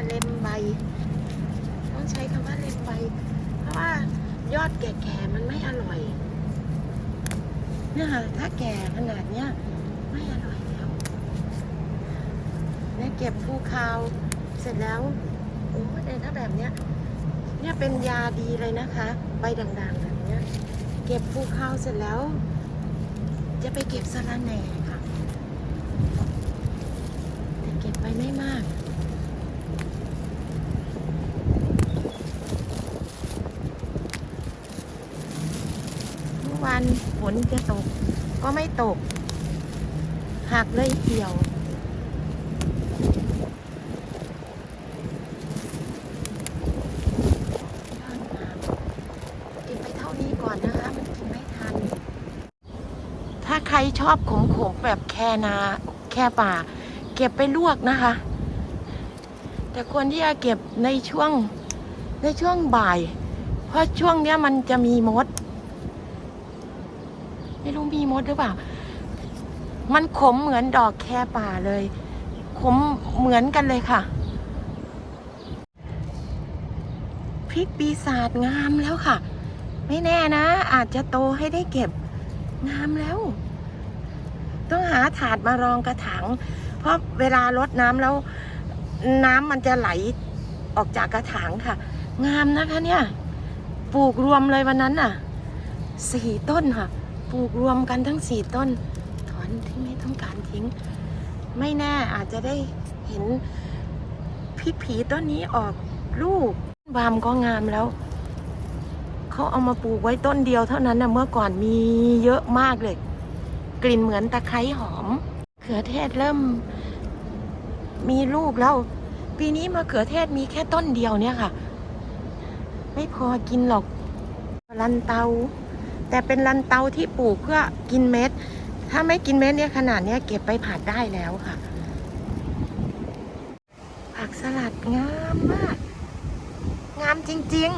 ว่าเล็มใบ ต้องใช้คำว่าเล็มใบ เพราะว่ายอดแก่ๆมันไม่อร่อย เนี่ยค่ะถ้าแก่ขนาดเนี้ยไม่อร่อยแล้วเนี่ยเก็บภูคาวเสร็จแล้วโอ้เนี่ยถ้าแบบเนี้ยเนี่ยเป็นยาดีเลยนะคะ ใบด่างๆแบบเนี้ย เก็บภูคาวเสร็จแล้ว จะไปเก็บสะระแหน่ค่ะ แต่เก็บไปไม่มาก เมื่อวาน ฝนจะตก ก็ไม่ตก หักเลยเกี่ยว กินไปเท่านี้ก่อนนะคะ มันกินไม่ทัน ถ้าใครชอบขมๆแบบแคนาแค่ป่า เก็บไปลวกนะคะ แต่ควรที่จะเก็บในช่วงในช่วงบ่าย เพราะช่วงเนี้ยมันจะมีมด ไม่รู้มีมดหรือเปล่า มันขมเหมือนดอกแคป่าเลย ขมเหมือนกันเลยค่ะ พริกปีศาจงามแล้วค่ะ ไม่แน่นะ อาจจะโตให้ได้เก็บ งามแล้ว ต้องหาถาดมารองกระถาง เพราะเวลารดน้ำแล้ว น้ำมันจะไหลออกจากกระถางค่ะ งามนะคะเนี่ย ปลูกรวมเลยวันนั้นน่ะสี่ต้นค่ะ ปลูกรวมกันทั้งสี่ต้นถอนที่ไม่ต้องการทิ้ง ไม่แน่อาจจะได้เห็นพริกผีต้นนี้ออกลูกบามก็งามแล้ว เขาเอามาปลูกไว้ต้นเดียวเท่านั้นนะเมื่อก่อนมีเยอะมากเลย กลิ่นเหมือนตะไคร้หอมเขือเทศเริ่มมีลูกแล้ว ปีนี้มะเขือเทศมีแค่ต้นเดียวเนี่ยค่ะ ไม่พอกินหรอกลันเตา แต่เป็นลันเตาที่ปลูกเพื่อกินเม็ด ถ้าไม่กินเม็ดเนี่ยขนาดเนี้ยเก็บไปผัดได้แล้วค่ะ ผักสลัดงามมาก งามจริง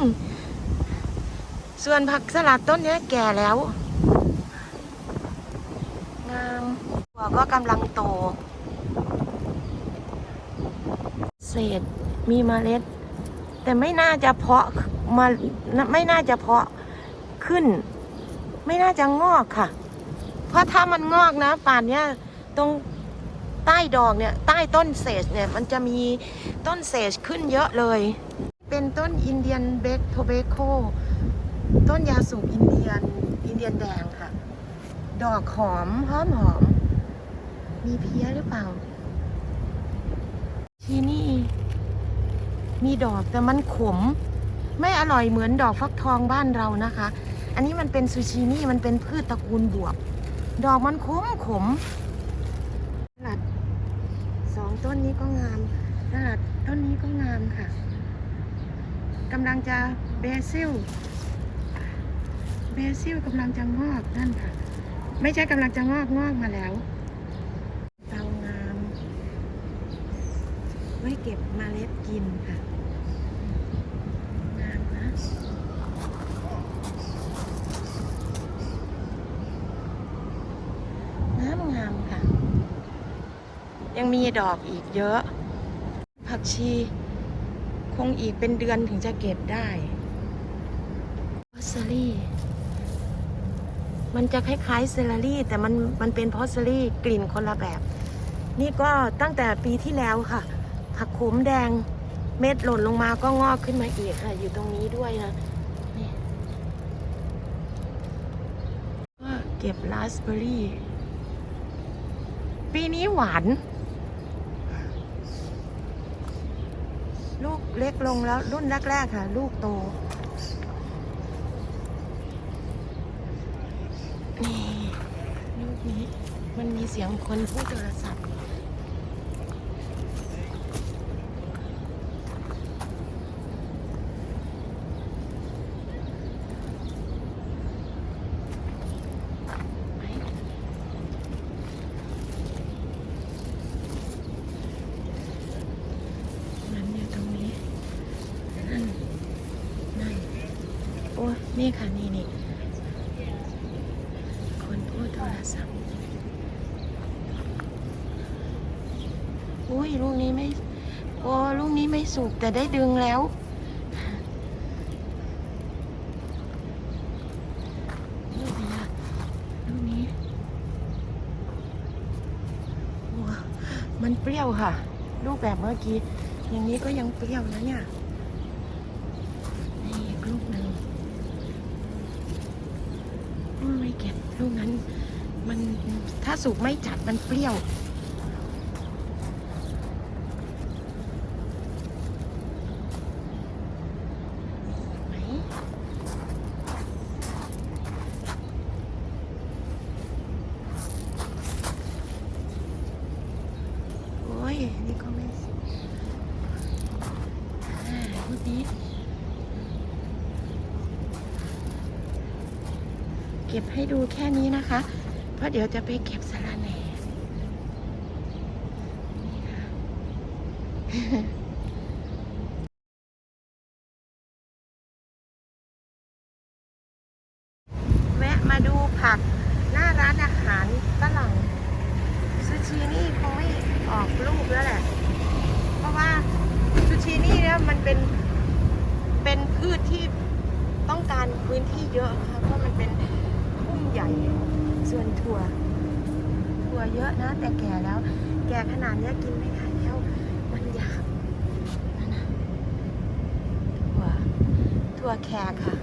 ๆ ส่วนผักสลัดต้นนี้แก่แล้ว งามหัวก็กำลังโต เศษมีเมล็ด แต่ไม่น่าจะเพาะมาไม่น่าจะเพาะขึ้น ไม่น่าจะงอกค่ะ เพราะถ้ามันงอกนะ ป่านเนี้ยตรงใต้ดอกเนี่ยใต้ต้นเศษเนี่ยมันจะมีต้นเศษขึ้นเยอะเลย เป็นต้นอินเดียนเบคโทเบโคต้นยาสูบอินเดียนอินเดียนแดงค่ะ ดอกหอมหอมหอม มีเพี้ยหรือเปล่า ที่นี่ มีดอกแต่มันขม ไม่อร่อยเหมือนดอกฟักทองบ้านเรานะคะ อันนี้มันเป็นซูชินี่มันเป็นพืชตระกูลบวบ ดอกมันขมขมสลัดสองต้นนี้ก็งามสลัดต้นนี้ก็งามค่ะกำลังจะเบซิลเบซิลกำลังจะงอกนั่นค่ะ ไม่ใช่กำลังจะงอกงอกมาแล้วเตางาม ไว้เก็บมเมล็ดกินค่ะ งามนะงามงามค่ะ ยังมีดอกอีกเยอะ ผักชีคงอีกเป็นเดือนถึงจะเก็บได้พอสซารี่ มันจะคล้ายๆเซลลารี่ แต่มันมันเป็นพอสซารี่กลิ่นคนละแบบ นี่ก็ตั้งแต่ปีที่แล้วค่ะ ผักขมแดงเม็ดหล่นลงมาก็งอกขึ้นมาอีกค่ะ อยู่ตรงนี้ด้วยนะนี่ก็เก็บราสเบอร์รี่ ปีนี้หวาน ลูกเล็กลงแล้วรุ่นแรกๆค่ะ ลูกโตนี่ลูกนี้มันมีเสียงคนพูดโทรศัพท์ มันอยู่ตรงนี้ นั่น นั่น โอ้นี่ค่ะ นี่นี่คนพูดโทรศัพท์อุ้ยลูกนี้ไม่โอ้ลูกนี้ไม่สุกแต่ได้ดึงแล้ว ลูกนี้ล่ะลูกนี้โอ้มันเปรี้ยวค่ะ ลูกแบบเมื่อกี้ อย่างนี้ก็ยังเปรี้ยวนะเนี่ย นี่อีกลูกหนึ่งอืมไม่เก็บ ลูกนั้น มันถ้าสุกไม่จัดมันเปรี้ยว ไหมโอ้ย นี่ก็ไม่สุกอ่าลูกนี้ เก็บให้ดูแค่นี้นะคะ เพราะเดี๋ยวจะไปเก็บสาระแหน่นี่ค่ะ แวะมาดูผักหน้าร้านอาหารฝรั่งซูชินี่คงไม่ออกลูกแล้วแหละ เพราะว่าซูชินี่เนี่ยมันเป็นเป็นพืชที่ต้องการพื้นที่เยอะค่ะเพราะมันเป็นพุ่มใหญ่ส่วนถั่ว ถั่วเยอะนะ แต่แก่แล้ว แก่ขนาดนี้กินไม่ได้แล้วมันอยากนะถั่วถั่วแขกค่ะ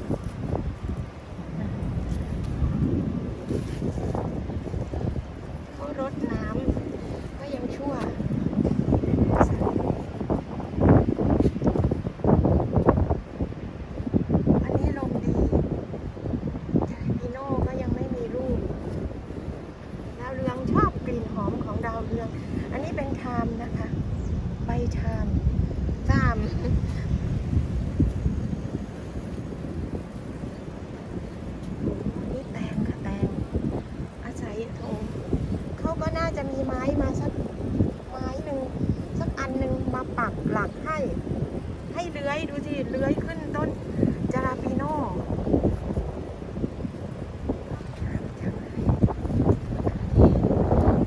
เขารดน้ำก็ยังชั่ว อันนี้ลมดีจาพิโน่ก็ยังไม่มีลูก ดาวเรืองชอบก ลิ่นหอมของดาวเรือง อันนี้เป็นชามนะคะ ใบชามชาม นี่แตงค่ะแตง อาศัยโถงเขาก็น่าจะมีไม้มาสักไม้หนึ่งสักอันหนึ่งมาปักหลักให้ ให้เลื้อยดูสิเลื้อยขึ้นต้นจาราปิโน่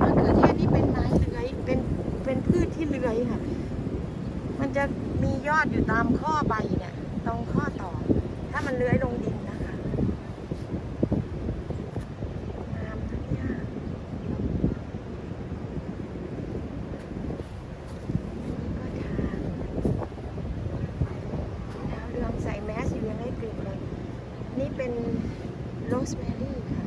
มะเขือเทศนี่เป็นไม้เลื้อยเป็นเป็นพืช ที่เลื้อยค่ะ มันจะมียอดอยู่ตามข้อใบเนี่ย ตรงข้อต่อ ถ้ามันเลื้อยลงดินำทั้งยากอันนี้ก็ทานดาวเรืองใส่แมสอยู่ยังได้กลิ่นเลย นี่เป็นโรสแมรี่ค่ะ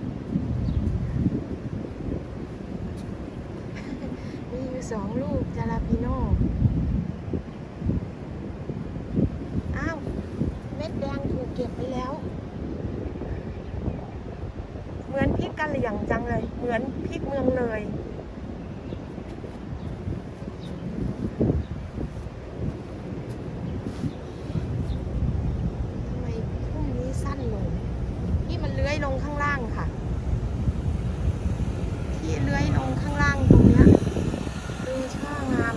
มีอยู่สองลูกจาราปิโน่ อ้าว เม็ดแดงถูกเก็บไปแล้ว เหมือนพริกกะเหรี่ยง จังเลย เหมือนพริกเมืองเลยทำไมพุ่มนี้สั้นลง นี่มันเลื้อยลงข้างล่างค่ะ ที่เลื้อยลงข้างล่างตรงเนี้ยคือช่องาม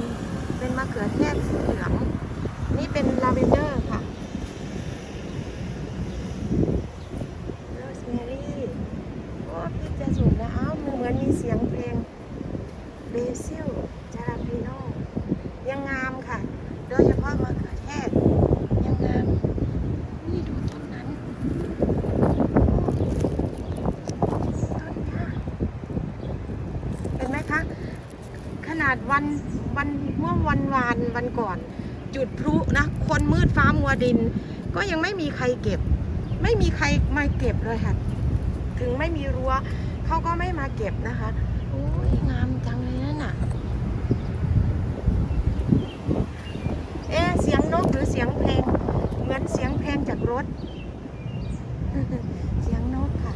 เป็นมะเขือเทศสีเหลือง นี่เป็นลาเวนเดอร์ค่ะ โรสแมรี่ โอ้พริกจะสุกแล้วอ้าวมันเหมือนมีเสียงเพลงเบซิลจาราปิโนยังงามค่ะ โดยเฉพาะมะเขือเทศ ยังงาม นี่ดูต้นนั้นต้นเนี้ยเห็นไหมคะ ขนาดวันวันเมื่อวันวานวันก่อน จุดพลุนะ คนมืดฟ้ามัวดิน ก็ยังไม่มีใครเก็บ ไม่มีใครมาเก็บเลยค่ะ ถึงไม่มีรั้วเขาก็ไม่มาเก็บนะคะโอ้ยงามจังเลยนั่นน่ะ เอ๊เสียงนกหรือเสียงเพลง เหมือนเสียงเพลงจากรถ เสียงนกค่ะ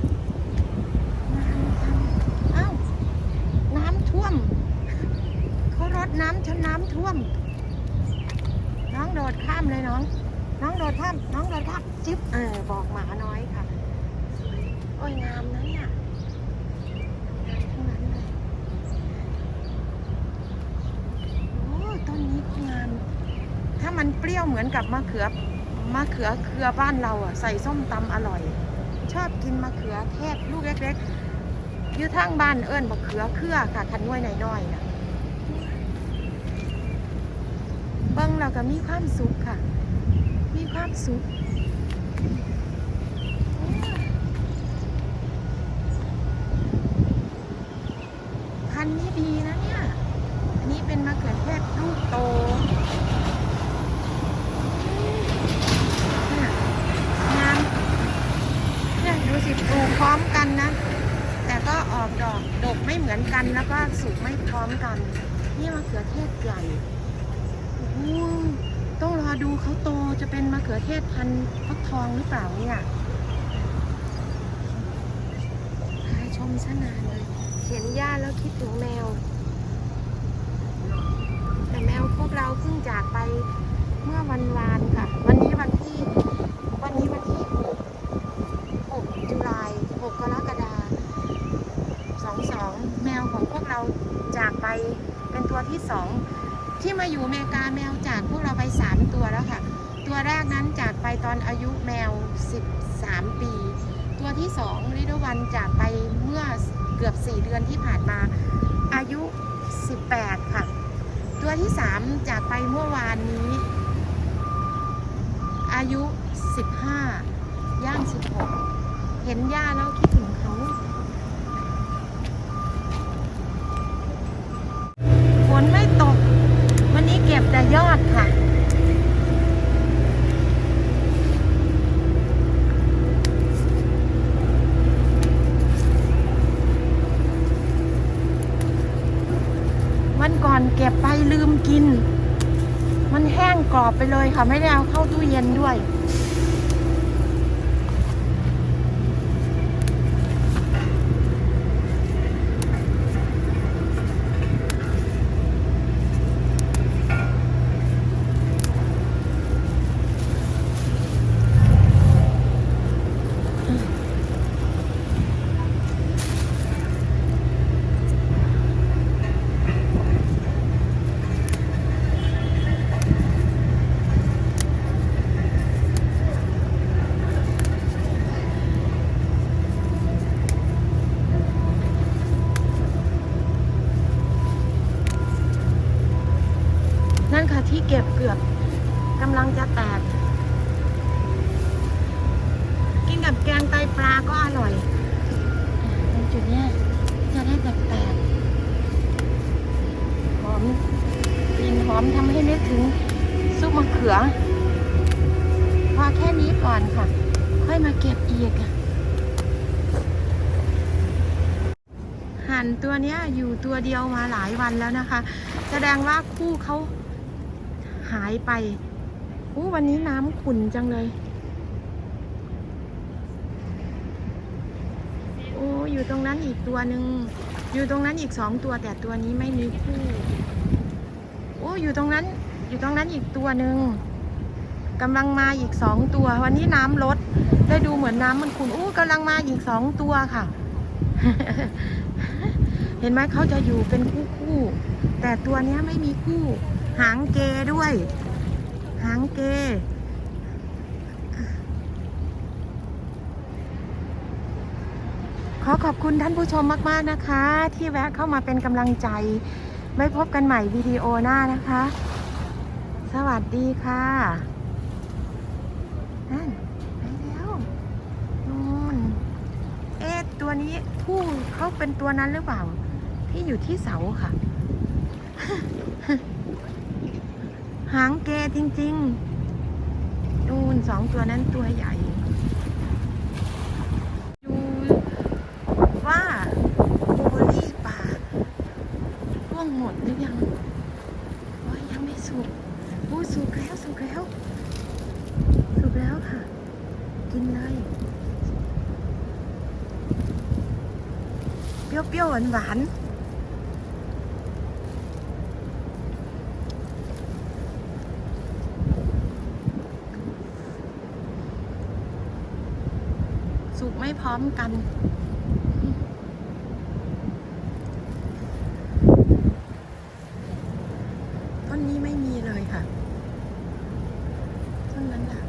งามจังอ้าวน้ำท่วมเขารดน้ำจนน้ำท่วม น้องโดดข้ามเลยน้อง น้องโดดข้าม น้องโดดข้ามจิ๊บเออบอกหมาน้อยค่ะสวยโอ้ยงามนะเนี่ยงามทั้งนั้นเลยโอ้ต้นนี้ก็งาม ถ้ามันเปรี้ยวเหมือนกับมะเขือมะเขือเครือบ้านเราอะใส่ส้มตำอร่อย ชอบกินมะเขือเทศลูกเล็กๆอยู่ทางบ้านเอิ้นมะเขือเครือค่ะคันน้วยหน่อยๆนะ เบิ้งเราก็มีความสุขค่ะ มีความสุข พันธุ์นี้ดีนะเนี่ย อันนี้เป็นมะเขือเทศลูกโตเนี่ยงามเนี่ยดูสิปลูกพร้อมกันนะ แต่ก็ออกดอกดกไม่เหมือนกันแล้วก็สุกไม่พร้อมกัน นี่มะเขือเทศใหญ่โอ้โหต้องรอดูเขาโตจะเป็นมะเขือเทศพันธุ์ฟักท องหรือเปล่าเนี่ยพาชมซะนานเลย เห็นหญ้าแล้วคิดถึงแมว แต่แมวพวกเราเพิ่งจากไปเมื่อวันวานค่ะ วันนี้วันที่ วันนี้วันที่หกหกจุลายหกกรกฎาสองสองแมวของพวกเราจากไปเป็นตัวที่สองที่มาอยู่อเมริกาแมวจากพวกเราไปสามตัวแล้วค่ะ ตัวแรกนั้นจากไปตอนอายุแมว 13 ปี ตัวที่สองลิดวันจากไปเมื่อเกือบ 4 เดือนที่ผ่านมาอายุ 18 ค่ะ ตัวที่ 3 จากไปเมื่อวานนี้ อายุ 15 ย่าง 16 เห็นย่าแล้วคิดถึงเขาฝนไม่ตก วันนี้เก็บแต่ยอดค่ะ วันก่อน เก็บไปลืมกิน มันแห้งกรอบไปเลยค่ะ ไม่ได้เอาเข้าตู้เย็นด้วย นี้ก่อนค่ะ ค่อยมาเก็บอีกหันตัวเนี้ยอยู่ตัวเดียวมาหลายวันแล้วนะคะ แสดงว่าคู่เขาหายไปอู้วันนี้น้ำขุ่นจังเลยโอ้อยู่ตรงนั้นอีกตัวหนึ่งอยู่ตรงนั้นอีกสองตัวแต่ตัวนี้ไม่มีคู่โอ้อยู่ตรงนั้นอยู่ตรงนั้นอีกตัวหนึ่ง กำลังมาอีกสองตัว วันนี้น้ำลดได้ดูเหมือนน้ำมันขุ่นอู้กำลังมาอีกสองตัวค่ะ เห็นไหมเขาจะอยู่เป็นคู่คู่แต่ตัวเนี้ไม่มีคู่ หางเกด้วย หางเกขอขอบคุณท่านผู้ชมมาก ๆ นะคะ ที่แวะเข้ามาเป็นกำลังใจไว้พบกันใหม่วิดีโอหน้านะคะ สวัสดีค่ะ นั่นไปแล้วนู่นเอ๊ะตัวนี้ผู้เขาเป็นตัวนั้นหรือเปล่า ที่อยู่ที่เสาค่ะ หางเกจริงๆนูนสองตัวนั้นตัวใหญ่ ดูว่าบูเบอรี่ป่าร่วงหมดหรือยังโอ้ยยังไม่สุกโอ้ยสุกแล้วสุกแล้ว สุกแล้วค่ะ กินเลย เปรี้ยวๆหวานๆสุกไม่พร้อมกันต้นนี้ไม่มีเลยค่ะ ต้นนั้นค่ะ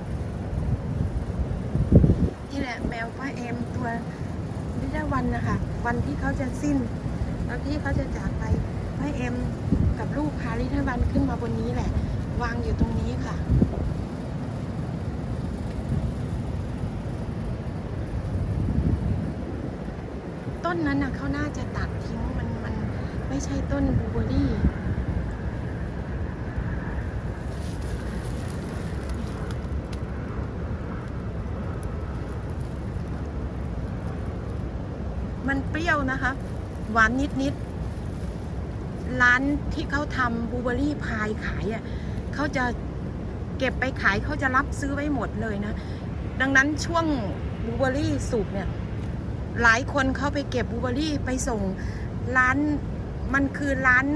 นี่แหละแมวป้าเอมตัวลิดาวันนะคะ วันที่เขาจะสิ้น แล้วที่เขา จะจากไปป้เอ็มกับลูกพาลิดาวันขึ้นมาบนนี้แหละ วางอยู่ตรงนี้ค่ะต้นนั้นนะเขาน่าจะตัดทิ้งมันมันไม่ใช่ต้นบูเบอรี่มันเปรี้ยวนะคะ หวานนิดนิดๆ ร้านที่เขาทำบลูเบอร์รี่พายขายอะเขาจะเก็บไปขายเขาจะรับซื้อไว้หมดเลยนะ ดังนั้นช่วงบลูเบอร์รี่สุกเนี่ย หลายคนเขาไปเก็บบลูเบอร์รี่ไปส่งร้านมันคือร้าน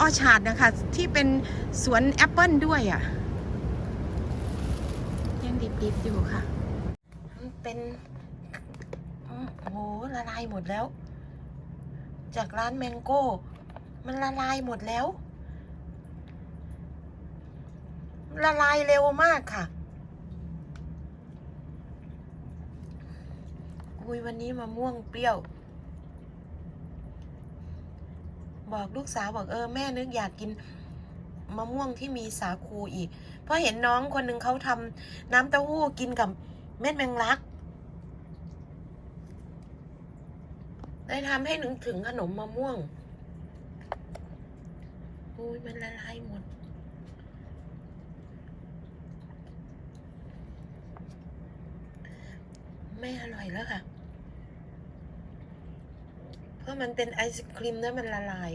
ออชาร์ดนะคะ ที่เป็นสวนแอปเปิลด้วยอะ่ะ ยังดิบๆอยู่ค่ะ มันเป็น โอ้โหละลายหมดแล้ว จากร้านแมงโก้ มันละลายหมดแล้ว ละลายเร็วมากค่ะอุ้ยวันนี้มะม่วงเปรี้ยว บอกลูกสาวบอกเออแม่นึกอยากกินมะม่วงที่มีสาคูอีก เพราะเห็นน้องคนหนึ่งเขาทำน้ำเต้าหู้กินกับเม็ดแมงลัก เลยทำให้นึกถึงขนมมะม่วงอุ้ยมันละลายหมด ไม่อร่อยแล้วค่ะ เพราะมันเป็นไอศครีมแล้วมันละลาย